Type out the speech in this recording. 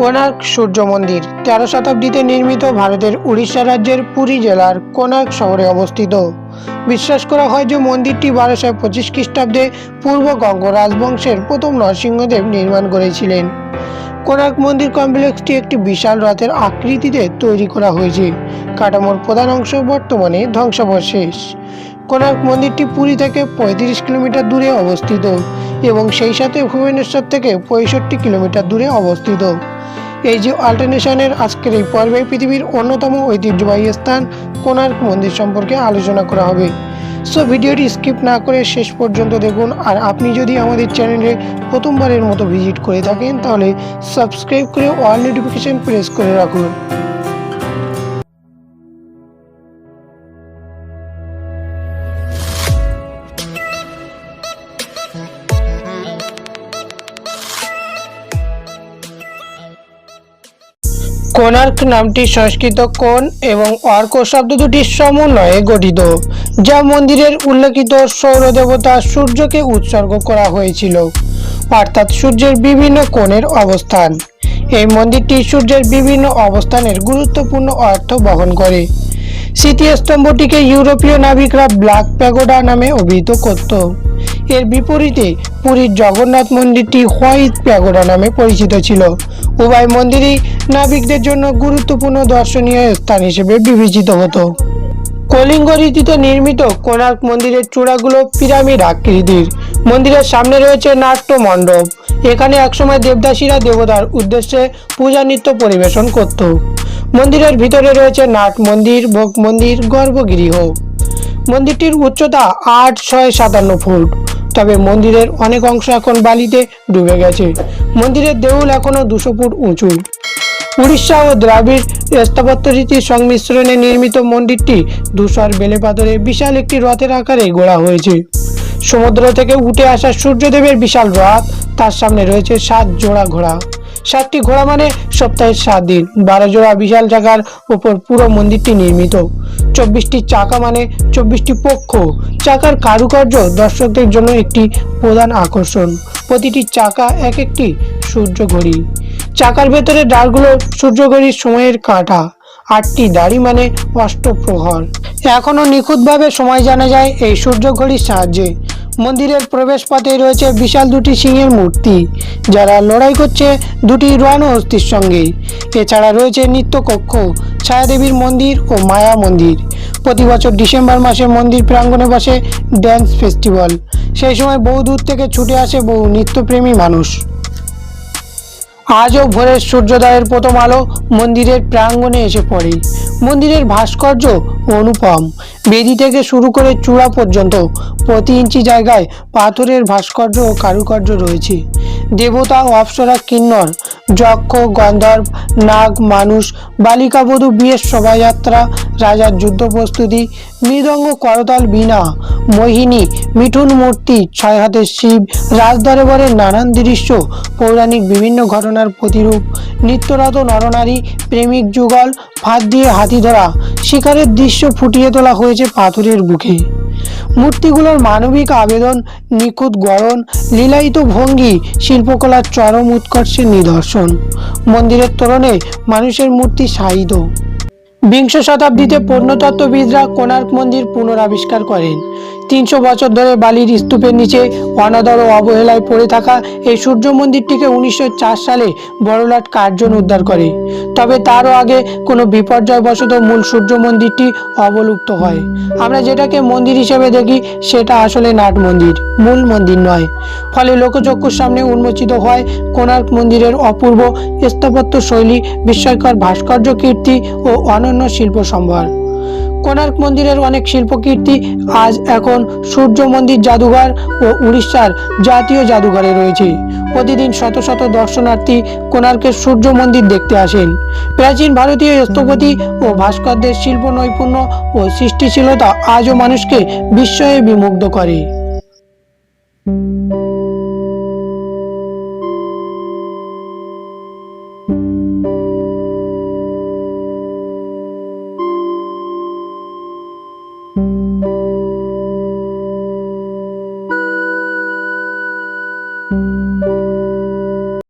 কোনার্ক সূর্য মন্দির, তেরো শতাব্দীতে নির্মিত ভারতের উড়িষ্যা রাজ্যের পুরী জেলার কোনার্ক শহরে অবস্থিত। বিশ্বাস করা হয় যে মন্দিরটি বারোশো পঁচিশ খ্রিস্টাব্দে পূর্ব গঙ্গ রাজবংশের প্রথম নরসিংহদেব নির্মাণ করেছিলেন। কোনার্ক মন্দির কমপ্লেক্সটি একটি বিশাল রথের আকৃতিতে তৈরি করা হয়েছে। কাঠামোর প্রধান অংশ বর্তমানে ধ্বংসাবশেষ। কোনার্ক মন্দিরটি পুরী থেকে পঁয়ত্রিশ কিলোমিটার দূরে অবস্থিত এবং সেই সাথে ভুবনেশ্বর থেকে পঁয়ষট্টি কিলোমিটার দূরে অবস্থিত। এই যে অল্টারনেশনের আজকের এই পর্বে পৃথিবীর অন্যতম ঐতিহ্যবাহী স্থান কোণার্ক মন্দির সম্পর্কে আলোচনা করা হবে। সো ভিডিওটি স্কিপ না করে শেষ পর্যন্ত দেখুন, আর আপনি যদি আমাদের চ্যানেলে প্রথমবারের মতো ভিজিট করে থাকেন, তাহলে সাবস্ক্রাইব করে অল নোটিফিকেশান প্রেস করে রাখুন। কোনার্ক নামটি সংস্কৃত কোণ এবং অর্ক শব্দ দুটির সমন্বয়ে গঠিত, যা মন্দিরের উল্লেখিত সৌর দেবতা সূর্যকে উৎসর্গ করা হয়েছিল, অর্থাৎ সূর্যের বিভিন্ন কোণের অবস্থান। এই মন্দিরটি সূর্যের বিভিন্ন অবস্থানের গুরুত্বপূর্ণ অর্থ বহন করে। স্মৃতিস্তম্ভটিকে ইউরোপীয় নাবিকরা ব্ল্যাক প্যাগোডা নামে অভিহিত করত। এর বিপরীতে পুরীর জগন্নাথ মন্দিরটি হোয়াইট প্যাগোডা নামে পরিচিত ছিল। উভয় মন্দিরই নাবিকদের জন্য গুরুত্বপূর্ণ দর্শনীয় স্থান হিসেবে বিবেচিত হতো। কলিঙ্গ রীতিতে নির্মিত কোণার্ক মন্দিরের চূড়াগুলো পিরামিড আকৃতির। মন্দিরের সামনে রয়েছে নাট্য মণ্ডপ এখানে একসময় দেবদাসীরা দেবতার উদ্দেশ্যে পূজা নৃত্য পরিবেশন করত। মন্দিরের ভিতরে রয়েছে নাট মন্দির, ভোগ মন্দির, গর্ভগৃহ। মন্দিরটির উচ্চতা আট, ছয়, সাতান্ন ফুট। তবে মন্দিরের অনেক অংশ এখন বালিতে ডুবে গেছে। মন্দিরের দেউল এখনও দুশো ফুট উঁচু। উড়িষ্যা ও দ্রাবিড় স্থাপত্য রীতির সংমিশ্রণে নির্মিত মন্দিরটি ধূসর বেলে পাথরে বিশাল একটি রথের আকারে গোড়া হয়েছে। সমুদ্র থেকে উঠে আসা সূর্যদেবের বিশাল রথ, তার সামনে রয়েছে সাত জোড়া ঘোড়া। সাতটি ঘোড়া মানে সপ্তাহের সাত দিন। বারো জোড়া বিশাল চাকার উপর পুরো মন্দিরটি নির্মিত। চব্বিশটি চাকা মানে চব্বিশটি পক্ষ। চাকার কারুকার্য দর্শকদের জন্য একটি প্রধান আকর্ষণ। প্রতিটি চাকা এক একটি সূর্য ঘড়ি। চাকার ভেতরে ডালগুলো সূর্য ঘড়ির সময়ের কাঁটা। আটটি দাড়ি মানে অষ্টপ্রহর। এখনও নিখুঁতভাবে সময় জানা যায় এই সূর্য ঘড়ির সাহায্যে। মন্দিরের প্রবেশপথে রয়েছে বিশাল দুটি সিংহের মূর্তি, যারা লড়াই করছে দুটি রণ হস্তির সঙ্গে। এছাড়া রয়েছে নিত্যকক্ষ, ছায়াদেবীর মন্দির ও মায়া মন্দির। প্রতি বছর ডিসেম্বর মাসে মন্দির প্রাঙ্গণে বসে ড্যান্স ফেস্টিভ্যাল। সেই সময় বহু দূর থেকে ছুটে আসে বহু নিত্যপ্রেমী মানুষ। আজও ভোরের সূর্যোদয়ের প্রথম আলো মন্দিরের প্রাঙ্গণে এসে পড়ে। মন্দিরের ভাস্কর্য অনুপম। বেদি থেকে শুরু করে চূড়া পর্যন্ত প্রতি ইঞ্চি জায়গায় পাথরের ভাস্কর্য ও কারুকার্য রয়েছে। দেবতা ও অপ্সরা কিন্নর যক্ষ গন্ধর্ব, নাগ, মানুষ, বালিকাবধূ বিয়ের শোভাযাত্রা, রাজার যুদ্ধ প্রস্তুতি, মৃদঙ্গ করতাল বীণা, মোহিনী, মিঠুন মূর্তি, ছয় হাতের শিব রাজদরবারের নানান দৃশ্য, পৌরাণিক বিভিন্ন ঘটনার প্রতিরূপ, নিত্যরত নরনারী, প্রেমিক যুগল, ফাঁদ দিয়ে হাতি ধরা, শিকারের দৃশ্য ফুটিয়ে তোলা হয়েছে পাথরের বুকে। মূর্তিগুলোর মানবিক আবেদন, নিখুঁত গড়ন, লীলায়িত ভঙ্গি, শিল্পকলার চরম উৎকর্ষের নিদর্শন। মন্দিরের তরণে মানুষের মূর্তি শায়িত। বিংশ শতাব্দীতে প্রত্নতত্ত্ববিদরা কোণার্ক মন্দির পুনরাবিষ্কার করেন। তিনশো বছর ধরে বালির স্তূপের নিচে অনাদর ও অবহেলায় পড়ে থাকা এই সূর্য মন্দিরটিকে উনিশশো চার সালে বড়লাট কার্জন উদ্ধার করে। তবে তারও আগে কোনো বিপর্যয়বশত মূল সূর্য মন্দিরটি অবলুপ্ত হয়। আমরা যেটাকে মন্দির হিসেবে দেখি, সেটা আসলে নাট মন্দির, মূল মন্দির নয়। ফলে লোকচক্ষুর সামনে উন্মোচিত হয় কোণার্ক মন্দিরের অপূর্ব স্থাপত্য শৈলী বিস্ময়কর ভাস্কর্য কীর্তি ও অনন্য শিল্প সম্ভার কোণার্ক মন্দিরের অনেক শিল্পকীর্তি আজ এখন সূর্য মন্দির জাদুঘর ও উড়িষ্যার জাতীয় জাদুঘরে রয়েছে। প্রতিদিন শত শত দর্শনার্থী কোণার্কের সূর্য মন্দির দেখতে আসেন। প্রাচীন ভারতীয় স্থপতি ও ভাস্করদের শিল্প নৈপুণ্য ও সৃষ্টিশীলতা আজও মানুষকে বিস্ময়ে বিমুগ্ধ করে।